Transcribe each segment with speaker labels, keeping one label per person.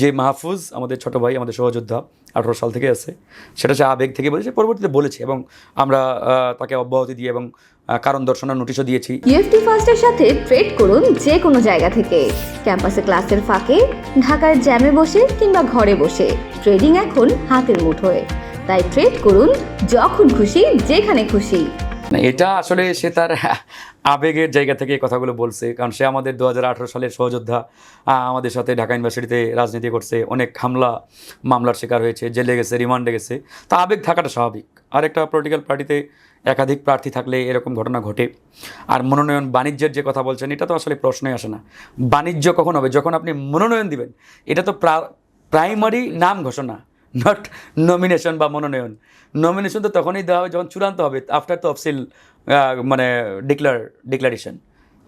Speaker 1: যে মাহফুজ আমাদের ছোট ভাই, আমাদের সহযোদ্ধা আঠারো সাল থেকে আছে, সেটা সে আবেগ থেকে বলেছে, পরবর্তীতে বলেছে এবং আমরা তাকে অব্যাহতি দিয়ে এবং কারণ দর্শনের নোটিশও দিয়েছি।
Speaker 2: ইএফটি ফার্স্টের সাথে ট্রেড করুন যে কোনো জায়গা থেকে। ক্যাম্পাসে ক্লাসের ফাঁকে, ঢাকার জ্যামে বসে কিংবা ঘরে বসে। ট্রেডিং এখন হাতের মুঠোয়। তাই ট্রেড করুন যখন খুশি, যেখানে খুশি।
Speaker 1: এটা আসলে সে তার আবেগের জায়গা থেকে কথাগুলো বলছে। কারণ সে আমাদের দু হাজার আঠারো সালের সহযোদ্ধা আমাদের সাথে ঢাকা ইউনিভার্সিটিতে রাজনীতি করছে, অনেক হামলা, মামলার শিকার হয়েছে, জেলে গেছে, রিমান্ডে গেছে। তা আবেগ থাকাটা স্বাভাবিক। আর একটা পলিটিক্যাল পার্টিতে একাধিক প্রার্থী থাকলে এরকম ঘটনা ঘটে। আর মনোনয়ন বাণিজ্যের যে কথা বলছেন, এটা তো আসলে প্রশ্নই আসে না। বাণিজ্য কখন হবে? যখন আপনি মনোনয়ন দিবেন, এটা তো প্রাইমারি নাম ঘোষণা। নট নমিনেশন বা মনোনয়ন। নমিনেশন তো তখনই দেওয়া হবে যখন চূড়ান্ত হবে আফটার তফসিল মানে ডিক্লার ডিক্লারেশন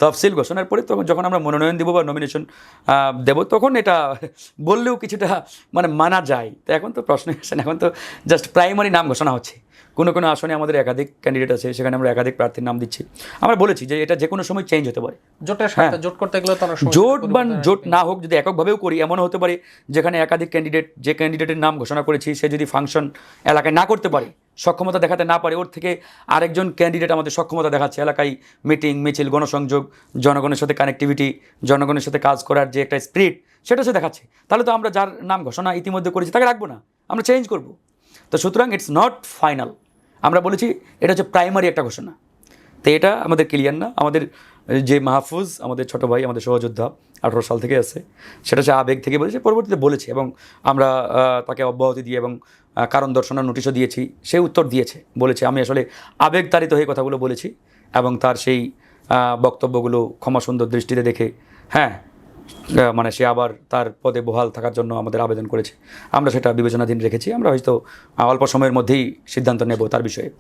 Speaker 1: তফসিল ঘোষণার পরে তখন যখন আমরা মনোনয়ন দেবো বা নমিনেশন দেবো, তখন এটা বললেও কিছুটা মানে মানা যায়। তো এখন তো প্রশ্ন এখন তো জাস্ট প্রাইমারি নাম ঘোষণা হচ্ছে। কোনো কোনো আসনে আমাদের একাধিক ক্যান্ডিডেট আছে সেখানে আমরা একাধিক প্রার্থীর নাম দিচ্ছি। আমরা বলেছি যে এটা যে কোনো সময় চেঞ্জ হতে পারে।
Speaker 3: জোটের সাথে জোট করতে গেলে তো
Speaker 1: হ্যাঁ। জোট বা জোট না হোক যদি এককভাবেও করি এমনও হতে পারে যেখানে একাধিক ক্যান্ডিডেট যে ক্যান্ডিডেটের নাম ঘোষণা করেছি সে যদি ফাংশন এলাকায় না করতে পারে সক্ষমতা দেখাতে না পারে ওর থেকে আরেকজন ক্যান্ডিডেট আমাদের সক্ষমতা দেখাচ্ছে। এলাকায় মিটিং মিছিল গণসংযোগ জনগণের সাথে কানেক্টিভিটি জনগণের সাথে কাজ করার যে একটা স্পিরিট সেটা সে দেখাচ্ছে। তাহলে তো আমরা যার নাম ঘোষণা ইতিমধ্যে করেছি তাকে রাখব না। আমরা চেঞ্জ করব। তো সুতরাং ইটস নট ফাইনাল আমরা বলেছি এটা হচ্ছে প্রাইমারি একটা ঘোষণা। তো এটা আমাদের ক্লিয়ার না। আমাদের যে মাহফুজ, আমাদের ছোট ভাই, আমাদের সহযোদ্ধা আঠারো সাল থেকে আছে, সেটা সে আবেগ থেকে বলেছে, পরবর্তীতে বলেছে এবং আমরা তাকে অব্যাহতি দিয়ে এবং কারণ দর্শনের নোটিশও দিয়েছি, সে উত্তর দিয়েছে, বলেছে, আমি আসলে আবেগ তাড়িত হয়ে কথাগুলো বলেছি এবং তার সেই বক্তব্যগুলো ক্ষমা সুন্দর দৃষ্টিতে দেখে হ্যাঁ মানে সে আবার তার পদে বহাল থাকার জন্য আমাদের আবেদন করেছে। আমরা সেটা বিবেচনাধীন রেখেছি। আমরা হয়তো অল্প সময়ের মধ্যেই সিদ্ধান্ত নেব তার বিষয়ে।